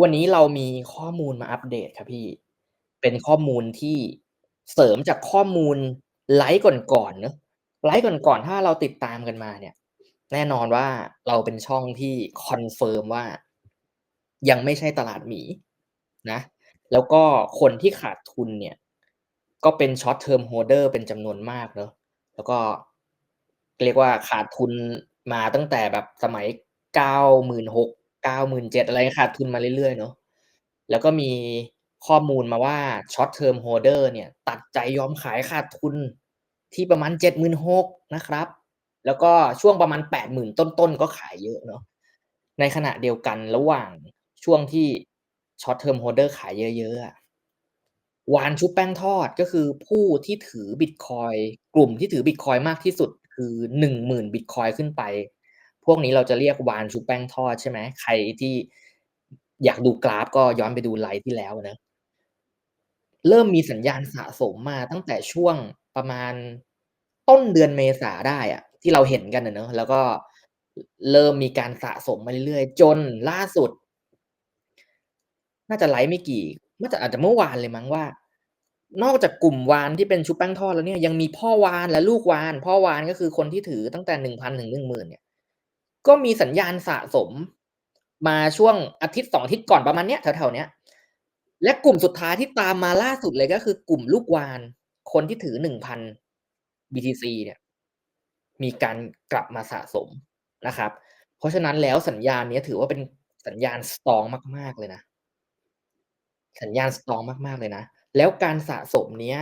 วันนี้เรามีข้อมูลมาอัปเดตครับพี่ เป็นข้อมูลที่เสริมจากข้อมูลไลฟ์ก่อนๆเนาะไลฟ์ก่อนๆถ้าเราติดตามกันมาเนี่ย แน่นอนว่าเราเป็นช่องที่คอนเฟิร์มว่า ยังไม่ใช่ตลาดหมีนะ แล้วก็คนที่ขาดทุนเนี่ย ก็เป็น Short Term Holder เป็นจำนวนมากเนาะแล้วก็เรียกว่าขาดทุนมาตั้งแต่แบบสมัย 96,000 97,000อะไรขาดทุนมาเรื่อยๆเนาะแล้วก็มีข้อมูลมาว่า Short Term Holder เนี่ย ตัดใจยอมขายขาดทุนที่ประมาณ76,000นหกนะครับ แล้วก็ช่วงประมาณ80,000ต้นๆ ก็ขายเยอะเนาะในขณะเดียวกันระหว่างช่วงที่ Short Term Holder ขายเยอะๆอะวานชุบแป้งทอดก็คือผู้ที่ถือบิตคอยกลุ่มที่ถือบิตคอยมากที่สุดคือ10,000บิตคอยขึ้นไป พวกนี้เราจะเรียกวานชุบแป้งทอดใช่ไหมใครที่อยากดูกราฟก็ย้อนไปดูไลฟ์ที่แล้วเนะเริ่มมีสัญญาณสะสมมาตั้งแต่ช่วงประมาณต้นเดือนเมษาได้อะที่เราเห็นกันอะเนาะแล้วก็เริ่มมีการสะสมมาเรื่อยๆ จนล่าสุด น่าจะไลฟ์ไม่กี่น่าจะอาจจะเมื่อวานเลยมั้งว่า นอกจากกลุ่มวานที่เป็นชุบแป้งทอดแล้วเนี่ยยังมีพ่อวานและลูกวาน พ่อวานก็คือคนที่ถือตั้งแต่1,000ถึง10,000เนี่ย ก็มีสัญญาณสะสม มาช่วงอาทิตย์2องอาทิตย์ก่อนประมาณเนี้ยแถวๆเนี้ย และกลุ่มสุดท้ายที่ตามมาล่าสุดเลยก็คือกลุ่มลูกวาน คนที่ถือ1,000 BTC เนี่ย มีการกลับมาสะสมนะครับ เพราะฉะนั้นแล้วสัญญาณเนี้ยถือว่าเป็นสัญญาณสตองมาก ๆ เลยนะ สัญญาณสตองมากๆเลยนะ แล้วการสะสมเนี้ย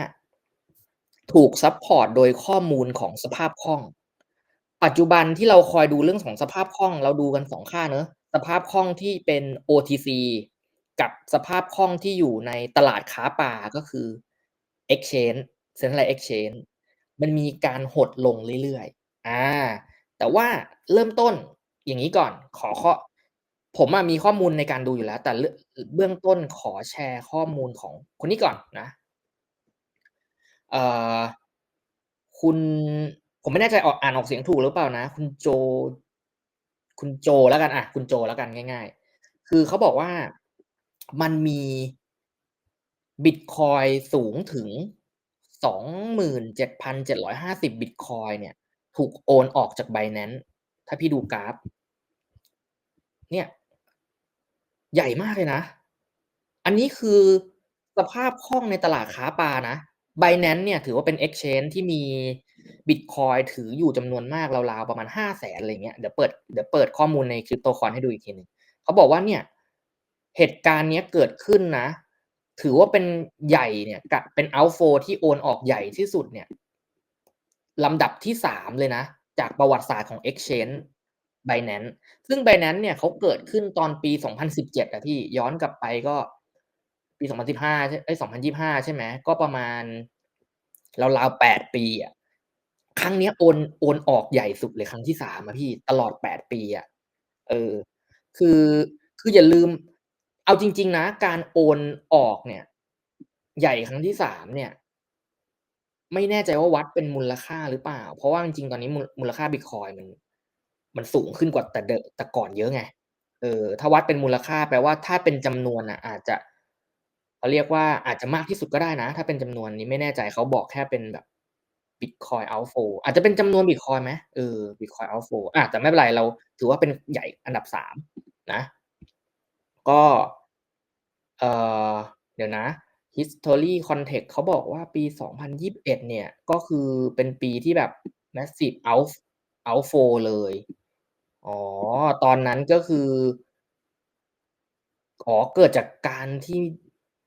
ถูกซัปพอร์ตโดยข้อมูลของสภาพคล่อง ปัจจุบันที่เราคอยดูเรื่องของสภาพคล่อง เราดูกัน2ค่าเนาะสภาพคล่องที่เป็น OTC กับสภาพคล่องที่อยู่ในตลาดค้าปลาก็คือ Exchange Central Exchange มันมีการหดลงเรื่อยๆ อ่า แต่ว่าเริ่มต้นอย่างงี้ก่อน ขอข้อผมมีข้อมูลในการดูอยู่แล้ว แต่เรื่องเบื้องต้นขอแชร์ข้อมูลของคนนี้ก่อนนะ เอ่อ คุณ ผมไม่แน่ใจออกอ่านออกเสียงถูกหรือเปล่านะ คุณโจ คุณโจแล้วกันอะคุณโจแล้วกันง่าย ๆ คือเขาบอกว่ามันมีบิตคอยสูงถึง27,750บิตคอยเนี่ย ถูกโอนออกจาก Binance ถ้าพี่ดูกราฟ เนี่ย ใหญ่มากเลยนะ อันนี้คือสภาพคล่องในตลาดค้าปลานะ Binance เนี่ยถือว่าเป็น Exchange ที่มี บิตคอยถืออยู่จำนวนมากราวๆประมาณ500,000อะไรเงี้ยเดี๋ยวเปิดเดี๋ยวเปิดข้อมูลใน CryptoCoin ให้ดูอีกทีหนึ่งเขาบอกว่าเนี่ยเหตุการณ์เนี้ยเกิดขึ้นนะ ถือว่าเป็นใหญ่เนี่ยเป็น outflow ที่โอนออกใหญ่ที่สุดเนี่ยลำดับที่3เลยนะ จากประวัติศาสตร์ของ Exchange Binance ซึ่ง Binance เนี่ยเขาเกิดขึ้นตอนปี 2017อะพี่ย้อนกลับไปก็ปี 2015ใช่เอ๊ย2025 ใช่ไหมก็ประมาณราวๆ8ปีอะ ครั้งเนี้ยโอนโอนออกใหญ่สุดเลยครั้งที่3อะพี่ตลอด8ปีอะเออ คือคืออย่าลืม เอาจริง ๆ นะ การโอนออกเนี่ย ใหญ่ครั้งที่3เนี่ย ไม่แน่ใจว่าวัดเป็นมูลค่าหรือเปล่า เพราะว่าจริงๆตอนนี้มูลมูลค่าบิตคอยมัน มันสูงขึ้นกว่าแต่เดแต่ก่อนเยอะไงเออถ้าวัดเป็นมูลค่าแปลว่าถ้าเป็นจำนวนน่ะ อาจจะเขาเรียกว่าอาจจะมากที่สุดก็ได้นะ ถ้าเป็นจำนวนนี้ไม่แน่ใจเขาบอกแค่เป็นแบบ บิตคอยน์ outflow อาจจะเป็นจำนวนบิตคอยน์ไหม?เออบิตคอยน์ outflow อะแต่ไม่เป็นไรเราถือว่าเป็นใหญ่อันดับ3นะ ก็เอ่อเดี๋ยวนะ History Context เขาบอกว่าปี 2021 เนี่ย ก็คือเป็นปีที่แบบ massive out outflow เลย อ๋อ ตอนนั้นก็คืออ๋อเกิดจากการที่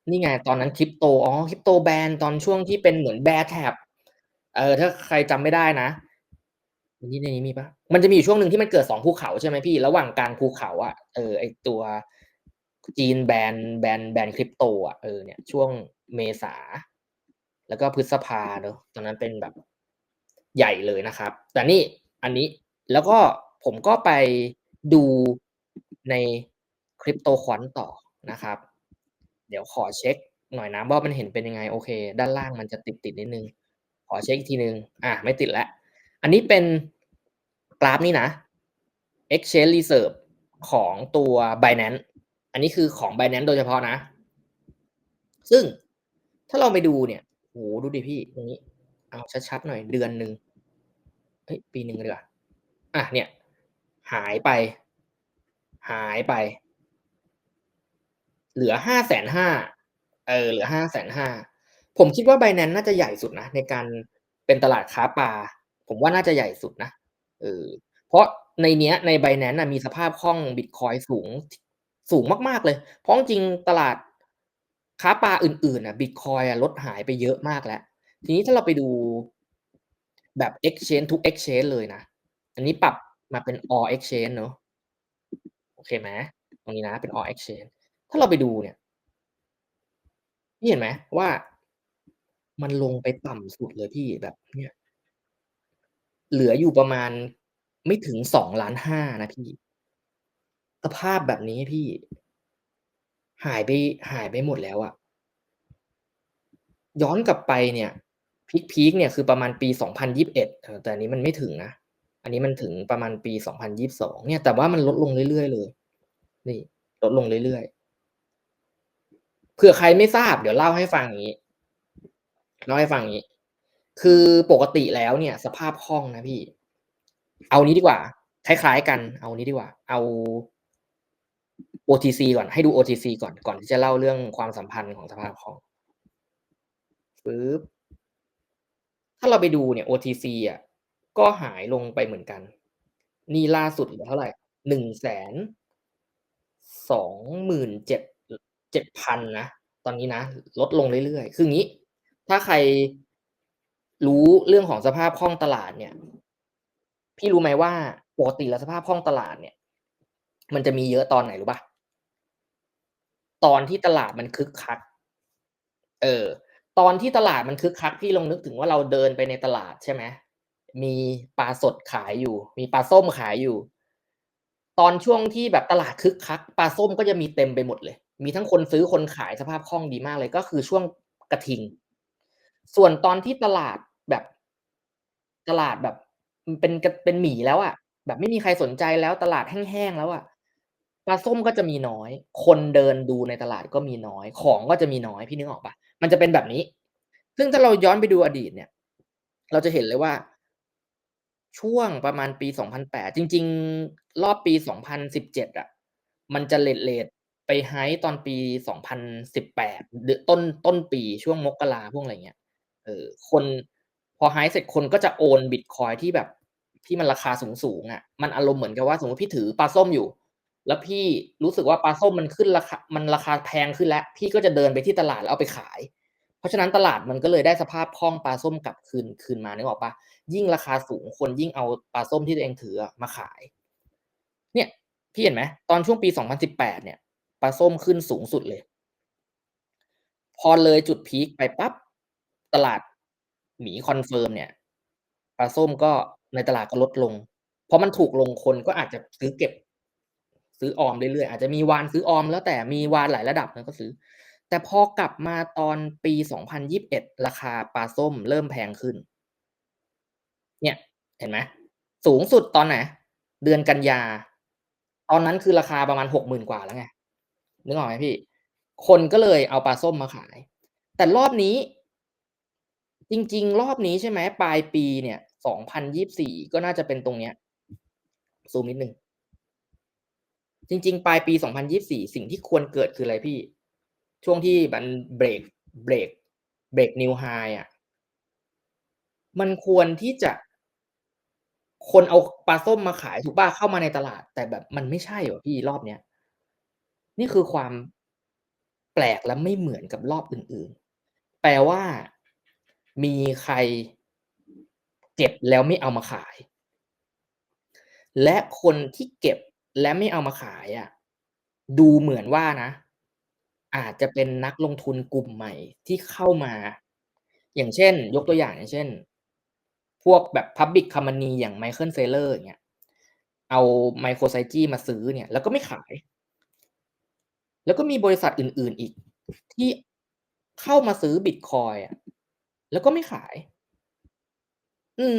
นี่ไง ตอนนั้น Crypto อ๋อ Crypto ban ตอนช่วงที่เป็นเหมือน bear trap เออถ้าใครจำไม่ได้นะนี่ในนี้มีปล่า?มันจะมีอยู่ช่วงหนึ่งที่มันเกิด2ภูเขาใช่ไหมพี่ ระหว่างกลางภูเขาอะเออไอตัวจีนแบนแบนแบน Crypto อะเออเนี่ยช่วงเมษา แล้วก็พฤษภาเนาะตอนนั้นเป็นแบบใหญ่เลยนะครับ แต่นี่อันนี้แล้วก็ผมก็ไปดูใน CryptoQuant ต่อนะครับ เดี๋ยวขอเช็กหน่อยนะว่ามันเห็นเป็นยังไง โอเค ด้านล่างมันจะติดๆนิดนึง ขอเช็กอีกทีหนึ่งอ่าไม่ติดแล้ว อันนี้เป็นกราฟนี่นะ Exchange Reserve ของตัว Binance อันนี้คือของ Binance โดยเฉพาะนะ ซึ่งถ้าเราไปดูเนี่ยโอ้โฮดูดิพี่ตรงนี้ เอาชัดๆหน่อยเดือนหนึ่งเฮ้ยปีหนึ่งดีกว่าอะเนี่ย หายไป หายไป เหลือ550,000เออเหลือ550,000 ผมคิดว่า Binance น่าจะใหญ่สุดนะในการเป็นตลาดค้าปลาผมว่าน่าจะใหญ่สุดนะเออเพราะในเนี้ยใน Binance น่ะมีสภาพคล่องบิตคอยสูงสูงมากๆเลย เพราะจริงตลาดค้าปลาอื่นๆน่ะบิตคอยลดหายไปเยอะมากแล้ว ทีนี้ถ้าเราไปดูแบบ exchange ทุก exchange เลยนะ อันนี้ปรับมาเป็น All Exchange เนาะโอเคไหม?ตรงนี้นะเป็น All Exchange ถ้าเราไปดูเนี่ยพี่เห็นไหมว่า มันลงไปต่ำสุดเลยพี่แบบเนี่ย เหลืออยู่ประมาณไม่ถึง2,500,000นะพี่ สภาพแบบนี้พี่ หายไปหายไปหมดแล้วอะย้อนกลับไปเนี่ยพีกๆเนี่ยคือประมาณปี2021เออแต่อันนี้มันไม่ถึงนะ อันนี้มันถึงประมาณปี2022เนี่ย แต่ว่ามันลดลงเรื่อยๆเลย นี่ ลดลงเรื่อยๆเผื่อใครไม่ทราบเดี๋ยวเล่าให้ฟังอย่างงี้ เล่าให้ฟังอย่างงี้ คือปกติแล้วเนี่ย สภาพคล่องนะพี่ เอางี้ดีกว่า คล้ายๆกัน เอานี้ดีกว่า เอา OTC ก่อน ให้ดู OTC ก่อน ก่อนที่จะเล่าเรื่องความสัมพันธ์ของสภาพคล่องปึ๊บ ถ้าเราไปดูเนี่ย OTC อะ ก็หายลงไปเหมือนกัน นี่ล่าสุดเหลือเท่าไหร127,000อ7,000นเจ็ดเจ็ดพันนะ ตอนนี้นะ ลดลงเรื่อยๆ คืออย่างงี้ ถ้าใครรู้เรื่องของสภาพคล่องตลาดเนี่ย พี่รู้ไหมว่าปกติแล้วสภาพคล่องตลาดเนี่ย มันจะมีเยอะตอนไหนรู้ปล่า?ตอนที่ตลาดมันคึกคัก เออ ตอนที่ตลาดมันคึกคักพี่ลองนึกถึงว่าเราเดินไปในตลาดใช่ไหมมีปลาสดขายอยู่ มีปลาส้มขายอยู่ ตอนช่วงที่แบบตลาดคึกคักปลาส้มก็จะมีเต็มไปหมดเลย มีทั้งคนซื้อคนขายสภาพคล่องดีมากเลยก็คือช่วงกฐิน ส่วนตอนที่ตลาดแบบตลาดแบบเป็นเป็นหมีแล้วอะแบบไม่มีใครสนใจแล้วตลาดแห้งๆแล้วอะปลาส้มก็จะมีน้อย คนเดินดูในตลาดก็มีน้อย ของก็จะมีน้อยพี่นึกออกปล่า?มันจะเป็นแบบนี้ ซึ่งถ้าเราย้อนไปดูอดีตเนี่ย เราจะเห็นเลยว่า ช่วงประมาณปี 2008 จริง ๆ รอบปี 2017อะมันจะเรตๆไป High ตอนปี 2018เดือต้นต้นปีช่วงมกราพวกอะไรเงี้ย เออคนพอ High เสร็จคนก็จะโอนบิตคอยที่แบบที่มันราคาสูงๆอะมันอารมณ์เหมือนกับว่าสมมติพี่ถือปลาส้มอยู่ แล้วพี่รู้สึกว่าปลาส้มมันขึ้นราคามันราคาแพงขึ้นแล้ว พี่ก็จะเดินไปที่ตลาดแล้วเอาไปขาย เพราะฉะนั้นตลาดมันก็เลยได้สภาพคล่องปลาส้มกลับคืนคืนมานึกออกปล่า?ยิ่งราคาสูงคนยิ่งเอาปลาส้มที่ตัวเองถือมาขาย เนี่ยพี่เห็นไหมตอนช่วงปี 2018 เนี่ยปลาส้มขึ้นสูงสุดเลย พอเลยจุดพีกไปปั๊บ ตลาดหมีคอนเฟิร์มเนี่ยปลาส้มก็ในตลาดก็ลดลง เพอมันถูกลงคนก็อาจจะซื้อเก็บ ซื้อออมเรื่อยๆอาจจะมีวานซื้อออม แล้วแต่มีวานหลายระดับนะก็ซื้อ แต่พอกลับมาตอนปี 2021 ราคาปลาส้มเริ่มแพงขึ้น เนี่ย เห็นไหมสูงสุดตอนไหนเดือนกันยา ตอนนั้นคือราคาประมาณ60,000กว่าแล้วไงนึกออกไหมพี่?คนก็เลยเอาปลาส้มมาขาย แต่รอบนี้ จริง ๆ รอบนี้ใช่ไหมปลายปีเนี่ย2024ก็น่าจะเป็นตรงเนี้ยซูมนิดหนึ่งจริง ๆ ปลายปี2024สิ่งที่ควรเกิดคืออะไรพี่ ช่วงที่มันเบรกเบรกเบรก New High อะมันควรที่จะคนเอาปลาส้มมาขายถูกปล่าเข้ามาในตลาด แต่แบบมันไม่ใช่ว่ะพี่รอบเนี้ยนี่คือความแปลกและไม่เหมือนกับรอบอื่นๆ แปลว่า มีใครเก็บแล้วไม่เอามาขาย และคนที่เก็บและไม่เอามาขายอะดูเหมือนว่านะ อาจจะเป็นนักลงทุนกลุ่มใหม่ที่เข้ามา อย่างเช่น ยกตัวอย่างอย่างเช่น พวกแบบ Public Company อย่าง Michael Saylor อย่างเงี้ยเอา MicroStrategy มาซื้อเนี่ย แล้วก็ไม่ขาย แล้วก็มีบริษัทอื่น ๆอีก ที่เข้ามาซื้อบิตคอยน์อะ แล้วก็ไม่ขาย อืม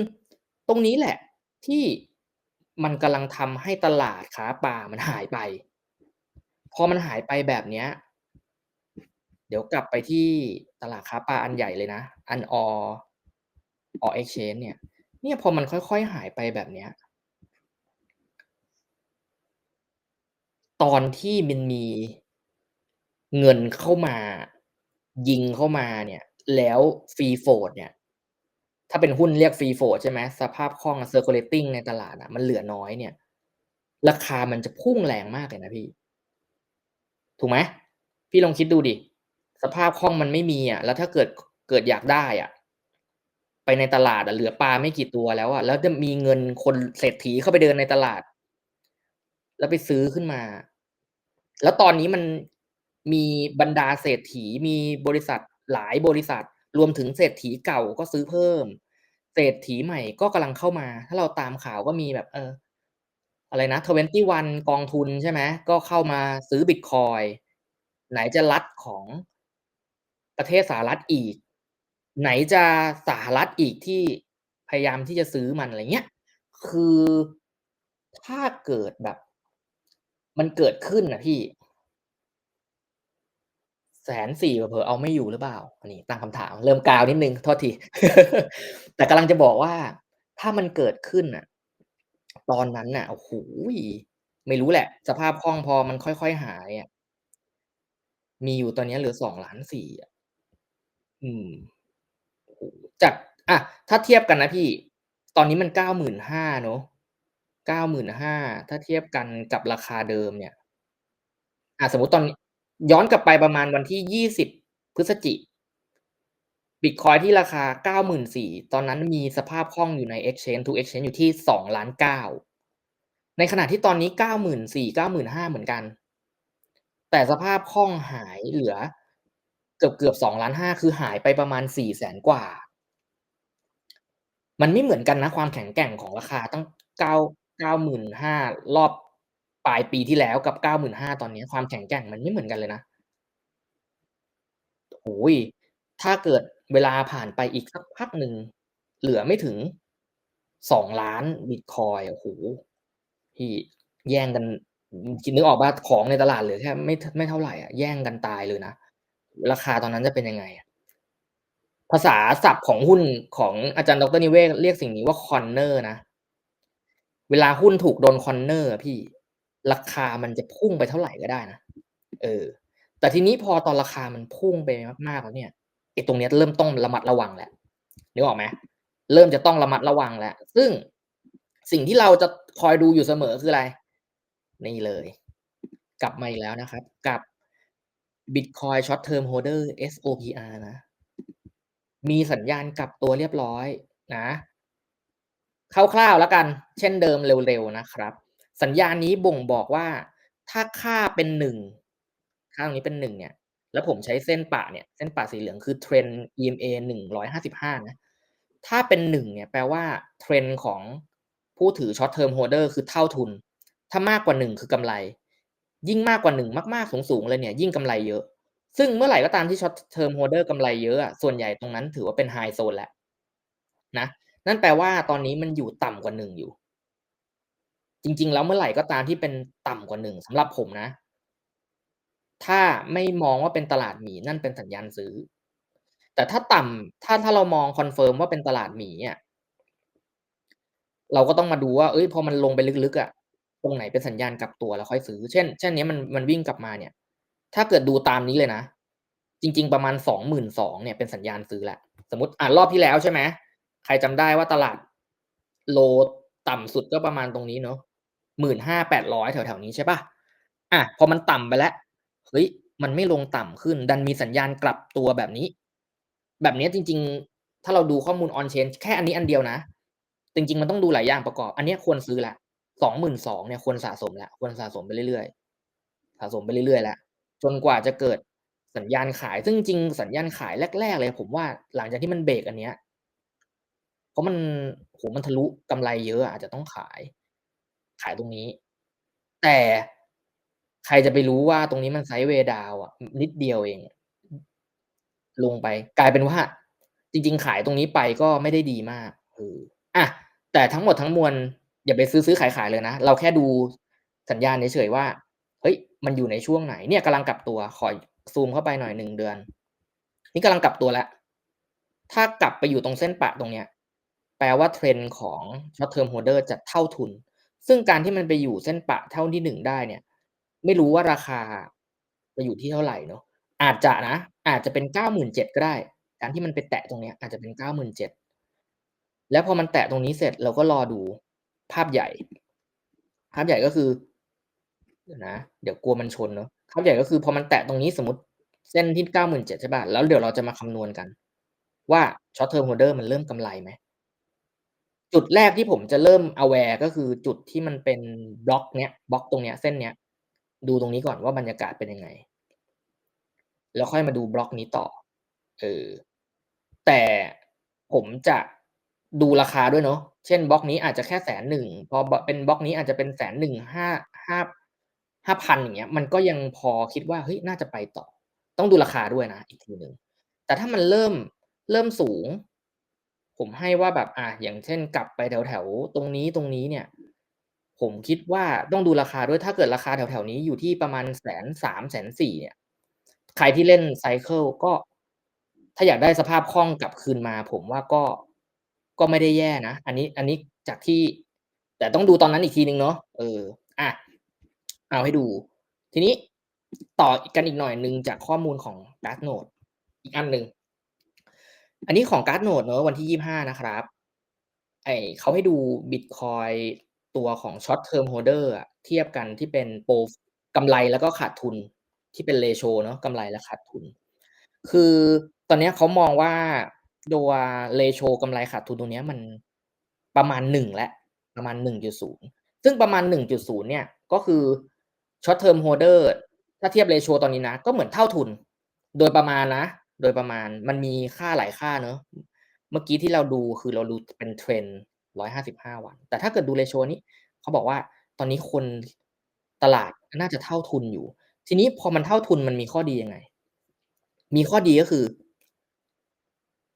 ตรงนี้แหละ ที่มันกำลังทำให้ตลาดค้าปลามันหายไป พอมันหายไปแบบเนี้ย เดี๋ยวกลับไปที่ตลาดค้าปลาอันใหญ่เลยนะ อัน All All Exchange เนี่ย เนี่ยพอมันค่อย ๆ หายไปแบบเนี้ย ตอนที่มันมี เงินเข้ามา ยิงเข้ามาเนี่ย แล้ว Free Float เนี่ย ถ้าเป็นหุ้นเรียก Free Float ใช่ไหมสภาพคล่อง Circulating ในตลาดอะมันเหลือน้อยเนี่ย ราคามันจะพุ่งแรงมากเลยนะพี่ ถูกไหมพี่ลองคิดดูดิ สภาพคล่องมันไม่มีอะแล้วถ้าเกิดเกิดอยากได้อะไปในตลาดอะเหลือปลาไม่กี่ตัวแล้วอะแล้วจะมีเงินคนเศรษฐีเข้าไปเดินในตลาด แล้วไปซื้อขึ้นมา แล้วตอนนี้มันมีบรรดาเศรษฐีมีบริษัท หลายบริษัท รวมถึงเศรษฐีเก่าก็ซื้อเพิ่ม เศรษฐีใหม่ก็กำลังเข้ามา ถ้าเราตามข่าวก็มีแบบเอออะไรนะ21กองทุนใช่ไหมก็เข้ามาซื้อบิตคอยไหนจะรัฐของประเทศสหรัฐอีก ไหนจะสหรัฐอีกที่พยายามที่จะซื้อมันอะไรเงี้ยคือถ้าเกิดแบบ มันเกิดขึ้นนะพี่ 140,000เผลอเอาไม่อยู่หรือเปล่า?อันนี้ตั้งคำถาม เริ่มกาวนิดนึงโทษที แต่กำลังจะบอกว่า ถ้ามันเกิดขึ้นน่ะ ตอนนั้นน่ะโอ้โฮไม่รู้แหละ สภาพคล่องพอมันค่อยๆหายอะมีอยู่ตอนนี้เหลือ2,400,000อะอืมจากอะถ้าเทียบกันนะพี่ ตอนนี้มัน95,000เนาะ95,000ถ้าเทียบกันกับราคาเดิมเนี่ยอะสมมติตอนนี้ ย้อนกลับไปประมาณวันที่20พฤศจิบิตคอยที่ราคา94,000ตอนนั้นมีสภาพคล่องอยู่ใน Exchange ทุก Exchange อยู่ที่2,900,000ในขณะที่ตอนนี้94,000 95,000เหมือนกัน แต่สภาพคล่องหายเหลือเกือบๆ2,500,000คือหายไปประมาณ400,000กว่า มันไม่เหมือนกันนะความแข็งแกร่งของราคาตั้ง9 95,000รอบ ปลายปีที่แล้วกับ95,000ตอนนี้ความแข็งแกร่งมันไม่เหมือนกันเลยนะโอ้โฮถ้าเกิดเวลาผ่านไปอีกสักพักหนึ่งเหลือไม่ถึง2,000,000บิตคอยโอ้โฮพี่แย่งกันคิดนึกออกเปล่าของในตลาดเหลือแค่ไม่ไม่เท่าไหร่อะแย่งกันตายเลยนะ ราคาตอนนั้นจะเป็นยังไง?ภาษาศัพท์ของหุ้นของอาจารย์ดร.นิเวศเรียกสิ่งนี้ว่า Corner นะ เวลาหุ้นถูกโดน Corner อะพี่ ราคามันจะพุ่งไปเท่าไหร่ก็ได้นะเออ แต่ทีนี้พอตอนราคามันพุ่งไปมากๆแล้วเนี่ยไอ้ตรงเนี้ยเริ่มต้องระมัดระวังแล้วนึกออกไหมเริ่มจะต้องระมัดระวังแล้ว ซึ่งสิ่งที่เราจะคอยดูอยู่เสมอคืออะไร?นี่เลย กลับมาอีกแล้วนะครับ กับ Bitcoin Short Term Holder SOPR นะ มีสัญญาณกลับตัวเรียบร้อยนะคร่าวๆแล้วกัน เช่นเดิมเร็วๆนะครับ สัญญาณนี้บ่งบอกว่า ถ้าค่าเป็น1ค่าตรงนี้เป็น1เนี่ย แล้วผมใช้เส้นปะเนี่ยเส้นปะสีเหลืองคือ Trend EMA 155นะถ้าเป็น1เนี่ยแปลว่า Trend ของผู้ถือ Short Term Holder คือเท่าทุน ถ้ามากกว่า1คือกำไร ยิ่งมากกว่า1มากๆสูงๆเลยเนี่ย ยิ่งกำไรเยอะ ซึ่งเมื่อไหร่ก็ตามที่ Short Term Holder กำไรเยอะอะส่วนใหญ่ตรงนั้นถือว่าเป็น High Zone แล้วนะนั่นแปลว่าตอนนี้มันอยู่ต่ำกว่า1อยู่ จริง ๆ แล้วเมื่อไหร่ก็ตามที่เป็นต่ำกว่า1สำหรับผมนะ ถ้าไม่มองว่าเป็นตลาดหมีนั่นเป็นสัญญาณซื้อ แต่ถ้าต่ำถ้าถ้าเรามองคอนเฟิร์มว่าเป็นตลาดหมีอะเราก็ต้องมาดูว่าเฮ้ยพอมันลงไปลึกๆอะตรงไหนเป็นสัญญาณกลับตัวแล้วค่อยซื้อ เช่น เช่นเนี้ยมันมันวิ่งกลับมาเนี่ย ถ้าเกิดดูตามนี้เลยนะ จริง ๆ ประมาณ22,000เนี่ยเป็นสัญญาณซื้อแหล้วสมมติอ่านรอบที่แล้วใช่ไหมใครจำได้ว่าตลาดโลต่ำสุดก็ประมาณตรงนี้เนาะ 15,800แปดร้อยแถวๆนี้ใช่ปล่า?อะพอมันต่ำไปแล้วเฮ้ยมันไม่ลงต่ำขึ้น ดันมีสัญญาณกลับตัวแบบนี้ แบบนี้จริง ๆ ถ้าเราดูข้อมูล On Chain แค่อันนี้อันเดียวนะ จริง ๆ มันต้องดูหลายอย่างประกอบ อันนี้ควรซื้อแล้ว22,000เนี่ยควรสะสมล้วควรสะสมไปเรื่อยๆสะสมไปเรื่อยๆล้วจนกว่าจะเกิดสัญญาณขาย ซึ่งจริงสัญญาณขายแรก ๆ เลย ผมว่าหลังจากที่มันเบรกอันเนี้ยเพราะมันโอ้โฮมันทะลุกำไรเยอะอาจจะต้องขาย ขายตรงนี้ แต่ใครจะไปรู้ว่าตรงนี้มัน Sideways Down อะนิดเดียวเอง ลงไป กลายเป็นว่า จริง ๆ ขายตรงนี้ไปก็ไม่ได้ดีมากเอออะแต่ทั้งหมดทั้งมวลอย่าไปซื้อๆขายๆเลยนะ เราแค่ดูสัญญาณเฉยๆว่า เฮ้ย มันอยู่ในช่วงไหน เนี่ยกำลังกลับตัว ขอซูมเข้าไปหน่อย1เดือน นี่กำลังกลับตัวแล้ว ถ้ากลับไปอยู่ตรงเส้นปะตรงเนี้ย แปลว่า trend ของ short term holder จะเท่าทุน ซึ่งการที่มันไปอยู่เส้นปะเท่าที่1ได้เนี่ย ไม่รู้ว่าราคาจะอยู่ที่เท่าไหร่เนาะอาจจะนะ อาจจะเป็น97,000ก็ได้ การที่มันไปแตะตรงเนี้ยอาจจะเป็น97,000แล้วพอมันแตะตรงนี้เสร็จเราก็รอดูภาพใหญ่ ภาพใหญ่ก็คือเดี๋ยวนะ เดี๋ยวกลัวมันชนเนาะภาพใหญ่ก็คือพอมันแตะตรงนี้สมมติเส้นที่97,000ใช่นเปล่าแล้วเดี๋ยวเราจะมาคำนวณกัน ว่า short term holder มันเริ่มกำไรไหม จุดแรกที่ผมจะเริ่ม aware ก็คือจุดที่มันเป็นบล็อกเนี้ยบล็อกตรงเนี้ยเส้นเนี้ย ดูตรงนี้ก่อนว่าบรรยากาศเป็นยังไง แล้วค่อยมาดูบล็อกนี้ต่อเออแต่ผมจะดูราคาด้วยเนาะเช่นบล็อกนี้อาจจะแค่100,000พอเป็นบล็อกนี้อาจจะเป็น105,000ห้าห้า5,000อย่างเงี้ย มันก็ยังพอคิดว่าเฮ้ยน่าจะไปต่อ ต้องดูราคาด้วยนะอีกทีหนึ่งแต่ถ้ามันเริ่มเริ่มสูง ผมให้ว่าแบบอ่าอย่างเช่นกลับไปแถวๆตรงนี้ตรงนี้เนี่ย ผมคิดว่าต้องดูราคาด้วยถ้าเกิดราคาแถวๆนี้อยู่ที่ประมาณ130,000 140,000เนี่ย ใครที่เล่นไซเกิลก็ ถ้าอยากได้สภาพคล่องกลับคืนมา ผมว่าก็ก็ไม่ได้แย่นะ อันนี้อันนี้จากที่ แต่ต้องดูตอนนั้นอีกทีนึงเนาะเออ อะเอาให้ดู ทีนี้ต่อกันอีกหน่อยหนึ่งจากข้อมูลของ Glassnode อีกอันหนึ่ง อันนี้ของ Glassnode เนาะวันที่25นะครับ ไอเขาให้ดูบิตคอยตัวของ short term holder อะเทียบกันที่เป็นโปรกำไรแล้วก็ขาดทุนที่เป็น ratio เนาะกำไรและขาดทุน คือตอนนี้เขามองว่าตัว ratio กำไรขาดทุนตรงนี้มันประมาณ1แล้วประมาณ1.0ซึ่งประมาณ1.0เนี่ยก็คือ short term holder ถ้าเทียบ ratio ตอนนี้นะ ก็เหมือนเท่าทุน โดยประมาณนะ โดยประมาณมันมีค่าหลายค่าเนาะเมื่อกี้ที่เราดูคือเราดูเป็น trend 155วัน แต่ถ้าเกิดดู ratio นี้เขาบอกว่าตอนนี้คนตลาดน่าจะเท่าทุนอยู่ ทีนี้พอมันเท่าทุนมันมีข้อดียังไง มีข้อดีก็คือ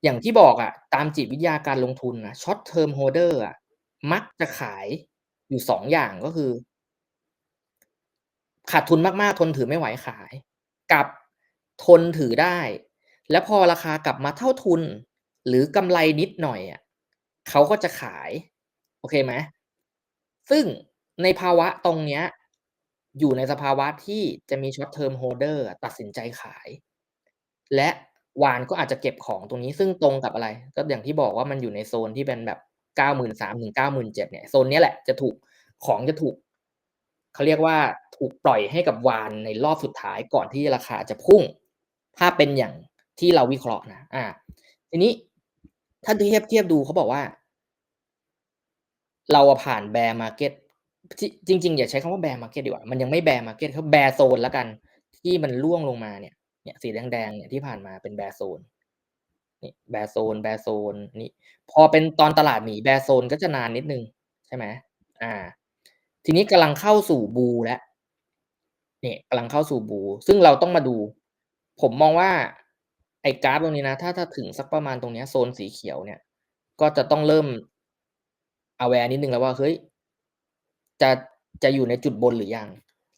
อย่างที่บอกอะตามจิตวิทยาการลงทุนนะ short term holder อะมักจะขายอยู่2อย่างก็คือ ขาดทุนมากๆ ทนถือไม่ไหวขาย กับทนถือได้ แล้วพอราคากลับมาเท่าทุน หรือกำไรนิดหน่อยอะเขาก็จะขาย โอเคไหมซึ่งในภาวะตรงเนี้ย อยู่ในสภาวะที่จะมี short term holder อะตัดสินใจขาย และวานก็อาจจะเก็บของตรงนี้ซึ่งตรงกับอะไร ก็อย่างที่บอกว่ามันอยู่ในโซนที่เป็นแบบ93,000-97,000เก้าหมื่นเจ็ดเนี่ยโซนนี้แหละจะถูกของจะถูกเขาเรียกว่าถูกปล่อยให้กับวานในรอบสุดท้ายก่อนที่ราคาจะพุ่ง ถ้าเป็นอย่าง ที่เราวิเคราะห์นะอ่า ทีนี้ถ้าเทียบเทียบดูเขาบอกว่า เราผ่าน bear market ที่จริงๆ อย่าใช้คำว่า bear market ดีกว่า มันยังไม่ bear market เขา bear zone แล้วกัน ที่มันร่วงลงมาเนี่ยเนี่ยสีแดงๆเนี่ยที่ผ่านมาเป็น bear zone นี่ bear zone bear zone นี่พอเป็นตอนตลาดหมี bear zone ก็จะนานนิดนึง ใช่ไหมอ่า ทีนี้กำลังเข้าสู่ bull แล้วเนี่ยกำลังเข้าสู่ bull ซึ่งเราต้องมาดู ผมมองว่า ไอ้กราฟตรงนี้นะ ถ้าถ้าถึงสักประมาณตรงนี้โซนสีเขียวเนี่ย ก็จะต้องเริ่ม aware นิดนึงแล้วว่าเฮ้ยจะจะอยู่ในจุดบนหรือยัง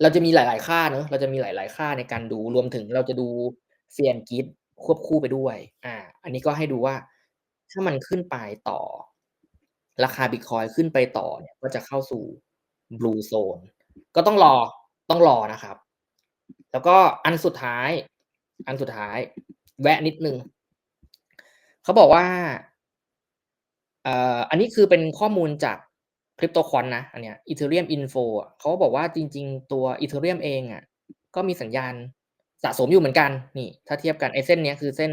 เราจะมีหลาย ๆ ค่าเนาะเราจะมีหลาย ๆ ค่าในการดูรวมถึงเราจะดู Fear and Greed ควบคู่ไปด้วย อ่า อันนี้ก็ให้ดูว่าถ้ามันขึ้นไปต่อ ราคาบิตคอยขึ้นไปต่อเนี่ยก็จะเข้าสู่ blue zone ก็ต้องรอต้องรอนะครับ แล้วก็อันสุดท้าย อันสุดท้าย แวะนิดหนึ่งเขาบอกว่าอันนี้คือเป็นข้อมูลจาก CryptoQuant นะอันเนี้ย Ethereum Info อะเขาบอกว่าจริง ๆ ตัว Ethereum เองอะก็มีสัญญาณสะสมอยู่เหมือนกันนี่ ถ้าเทียบกันไอ้เส้นเนี้ยคือเส้น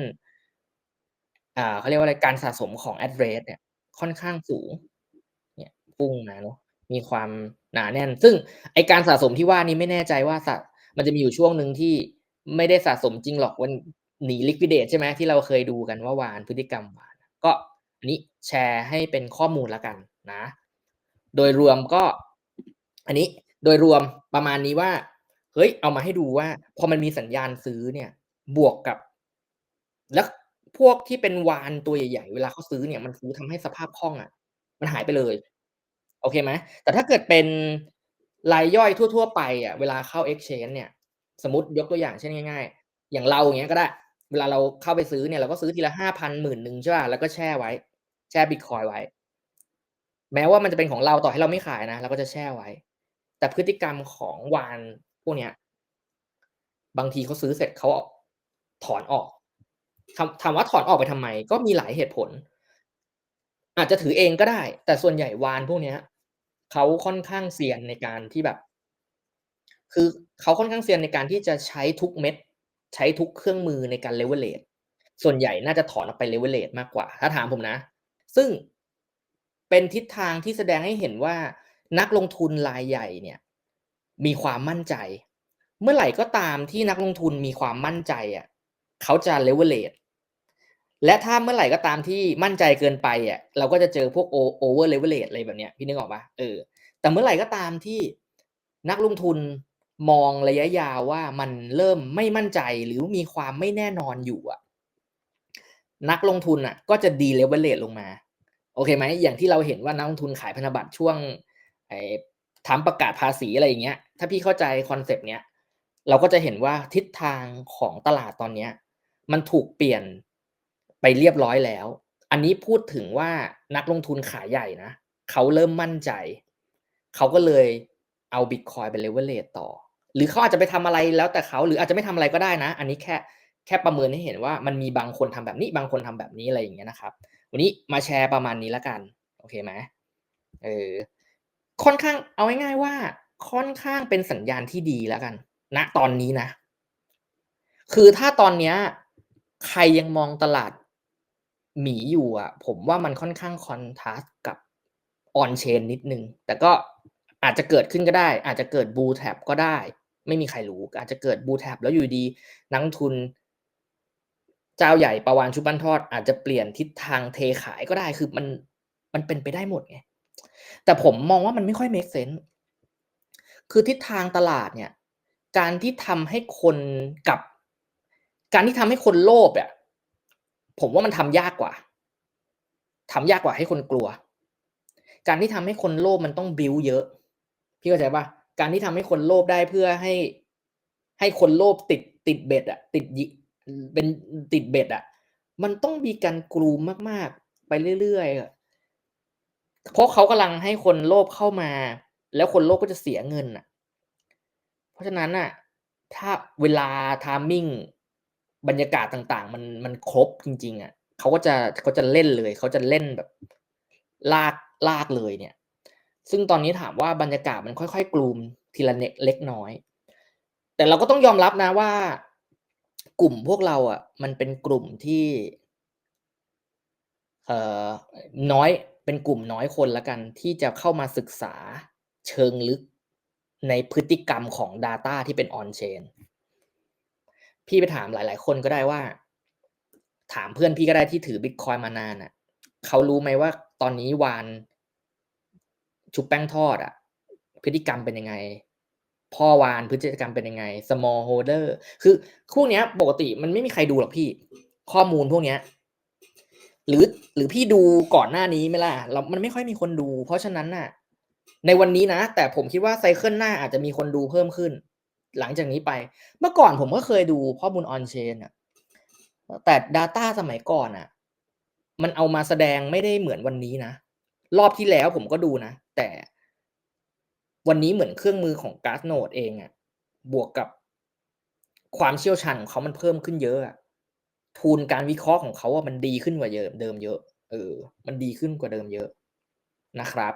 อ่าเขาเรียกว่าอะไรการสะสมของ address เนี่ยค่อนข้างสูงเนี่ยพุ่งมาเนาะมีความหนาแน่น ซึ่งไอการสะสมที่ว่านี้ไม่แน่ใจว่าสะมันจะมีอยู่ช่วงหนึ่งที่ไม่ได้สะสมจริงหรอกมัน หนี liquidate ใช่ไหมที่เราเคยดูกันว่าวานพฤติกรรมวานก็อันนี้แชร์ให้เป็นข้อมูลแล้วกันนะ โดยรวมก็อันนี้โดยรวมประมาณนี้ว่าเฮ้ยเอามาให้ดูว่า พอมันมีสัญญาณซื้อเนี่ย บวกกับ แล้วพวกที่เป็นวานตัวใหญ่ๆ เวลาเขาซื้อเนี่ยมันซื้อทำให้สภาพคล่องอะมันหายไปเลย โอเคไหมแต่ถ้าเกิดเป็นรายย่อยทั่ว ๆ ไปอะเวลาเข้า exchange เนี่ย สมมติยกตัวอย่างเช่นง่าย ๆ อย่างเราอย่างเงี้ยก็ได้ เวลาเราเข้าไปซื้อเนี่ยเราก็ซื้อทีละ5,000 10,000ใช่เปล่าแล้วก็แช่ไว้ แช่บิตคอยน์ไว้ แม้ว่ามันจะเป็นของเราต่อให้เราไม่ขายนะเราก็จะแช่ไว้ แต่พฤติกรรมของวานพวกเนี้ย บางทีเขาซื้อเสร็จเขาถอนออกถามว่าถอนออกไปทำไม ก็มีหลายเหตุผล อาจจะถือเองก็ได้ แต่ส่วนใหญ่วานพวกเนี้ยเขาค่อนข้างเซียนในการที่แบบ คือเขาค่อนข้างเซียนในการที่จะใช้ทุกเม็ด ใช้ทุกเครื่องมือในการ leverage ส่วนใหญ่น่าจะถอนออกไป leverage มากกว่า ถ้าถามผมนะ ซึ่งเป็นทิศทางที่แสดงให้เห็นว่านักลงทุนรายใหญ่เนี่ย มีความมั่นใจ เมื่อไหร่ก็ตามที่นักลงทุนมีความมั่นใจอะเขาจะ leverage และถ้าเมื่อไหร่ก็ตามที่มั่นใจเกินไปอะเราก็จะเจอพวก o over leverage อะไรแบบเนี้ยพี่นึกออกปล่า?เออแต่เมื่อไหร่ก็ตามที่นักลงทุน มองระยะยาวว่ามันเริ่มไม่มั่นใจหรือมีความไม่แน่นอนอยู่อะนักลงทุนน่ะก็จะ de-leverage ลงมา โอเคไหม?อย่างที่เราเห็นว่านักลงทุนขายพันธบัตรช่วงไอ้ Trump ประกาศภาษีอะไรอย่างเงี้ย ถ้าพี่เข้าใจคอนเซปต์เนี้ยเราก็จะเห็นว่าทิศทางของตลาดตอนเนี้ยมันถูกเปลี่ยนไปเรียบร้อยแล้ว อันนี้พูดถึงว่านักลงทุนขายใหญ่นะเขาเริ่มมั่นใจ เขาก็เลยเอาบิตคอยน์ไป leverage ต่อ หรือเขาอาจจะไปทำอะไรแล้วแต่เขาหรืออาจจะไม่ทำอะไรก็ได้นะ อันนี้แค่แค่ประเมินให้เห็นว่ามันมีบางคนทำแบบนี้บางคนทำแบบนี้อะไรอย่างเงี้ยนะครับ วันนี้มาแชร์ประมาณนี้แล้วกันโอเคไหม?เออค่อนข้างเอาง่ายๆว่าค่อนข้างเป็นสัญญาณที่ดีแล้วกันณตอนนี้นะ คือถ้าตอนเนี้ยใครยังมองตลาดหมีอยู่อะ ผมว่ามันค่อนข้างคอนทราสต์กับ on chain นิดนึง แต่ก็อาจจะเกิดขึ้นก็ได้ อาจจะเกิด Bull trap ก็ได้ ไม่มีใครรู้อาจจะเกิด Bull trap แล้วอยู่ดี นักทุน เจ้าใหญ่ปลาวาฬชุบปั้นทอด อาจจะเปลี่ยนทิศทางเทขายก็ได้คือมันมันเป็นไปได้หมดไง แต่ผมมองว่ามันไม่ค่อยเมกเซนส์คือทิศทางตลาดเนี่ย การที่ทำให้คนกับ การที่ทำให้คนโลภอะผมว่ามันทำยากกว่าทำยากกว่าให้คนกลัว การที่ทำให้คนโลภมันต้องบิลเยอะ พี่เข้าใจปล่า? การที่ทำให้คนโลภได้เพื่อให้ ให้คนโลภติดติดเบ็ดอะติดยิเป็นติดเบ็ดอะมันต้องมีการ groom มาก ๆ ไปเรื่อยๆเพราะเขากำลังให้คนโลภเข้ามา แล้วคนโลภก็จะเสียเงินน่ะเพราะฉะนั้นน่ะถ้าเวลา timing บรรยากาศต่าง ๆ มันมันครบจริง ๆอะเขาก็จะเขาจะเล่นเลย เขาจะเล่นแบบ ลากลากเลยเนี่ย ซึ่งตอนนี้ถามว่าบรรยากาศมันค่อยๆ groom ทีละเน็กเล็กน้อย แต่เราก็ต้องยอมรับนะว่า กลุ่มพวกเราอะมันเป็นกลุ่มที่เอ่อน้อยเป็นกลุ่มน้อยคนล้วกัน ที่จะเข้ามาศึกษาเชิงลึกในพฤติกรรมของ Data ที่เป็น on chain พี่ไปถามหลาย ๆ คนก็ได้ว่า ถามเพื่อนพี่ก็ได้ที่ถือบิตคอยมานานน่ะเขารู้ไหมว่าตอนนี้วาน ชุบแป้งทอดอะพฤติกรรมเป็นยังไง พ่อวานพฤติกรรมเป็นยังไง small holder คือพวกเนี้ย ปกติมันไม่มีใครดูหรอกพี่ ข้อมูลพวกเนี้ย หรือหรือพี่ดูก่อนหน้านี้ไหมล่ะ?เรามันไม่ค่อยมีคนดู เพราะฉะนั้นน่ะ ในวันนี้นะ แต่ผมคิดว่าไซเกิลหน้าอาจจะมีคนดูเพิ่มขึ้น หลังจากนี้ไป เมื่อก่อนผมก็เคยดูข้อมูล on chain อะแต่ Data สมัยก่อนน่ะมันเอามาแสดงไม่ได้เหมือนวันนี้นะ รอบที่แล้วผมก็ดูนะ แต่วันนี้เหมือนเครื่องมือของ Glassnode เองอะบวกกับความเชี่ยวชาญของเขามันเพิ่มขึ้นเยอะอะทูนการวิเคราะห์ของเขาอะมันดีขึ้นกว่าเดิมเดิมเยอะ เออ มันดีขึ้นกว่าเดิมเยอะนะครับ